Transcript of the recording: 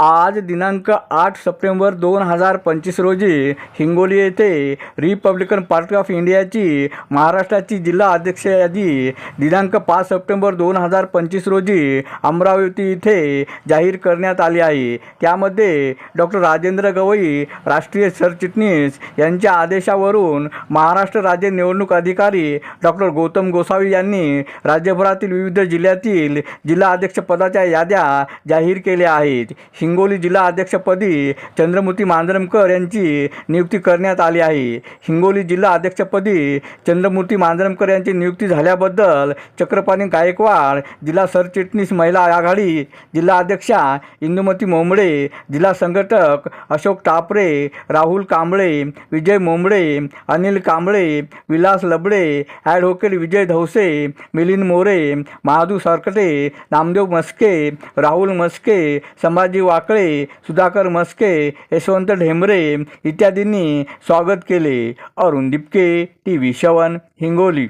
आज दिनांक आठ सप्टेंबर दोन हजार पंचवीस रोजी हिंगोली येथे रिपब्लिकन पार्टी ऑफ इंडियाची महाराष्ट्राची जिल्हा अध्यक्ष यादी दिनांक पाच सप्टेंबर दोन हजार पंचवीस रोजी अमरावती इथे जाहीर करण्यात आली आहे. त्यामध्ये डॉक्टर राजेंद्र गवई राष्ट्रीय सरचिटणीस यांच्या आदेशावरून महाराष्ट्र राज्य निवडणूक अधिकारी डॉक्टर गौतम गोसावी यांनी राज्यभरातील विविध जिल्ह्यातील जिल्हा अध्यक्षपदाच्या याद्या जाहीर केल्या आहेत. हिंगोली जिल्हा अध्यक्षपदी चंद्रमूर्ती मांजरमकर यांची नियुक्ती करण्यात आली आहे. हिंगोली जिल्हा अध्यक्षपदी चंद्रमूर्ती मांजरमकर यांची नियुक्ती झाल्याबद्दल चक्रपाणी गायकवाड जिल्हा सरचिटणीस महिला आघाडी जिल्हा अध्यक्षा इंदुमती मोंबडे जिल्हा संघटक अशोक टापरे राहुल कांबळे विजय मोंबडे अनिल कांबळे विलास लबडे ॲडव्होकेट विजय धवसे मिलिंद मोरे महादू सरकटे नामदेव मस्के राहुल मस्के संभाजी वा वाकळे सुधाकर मस्के यशवंत ढेंबरे इत्यादींनी स्वागत केले. अरुण दिपके टी व्ही शवन हिंगोली.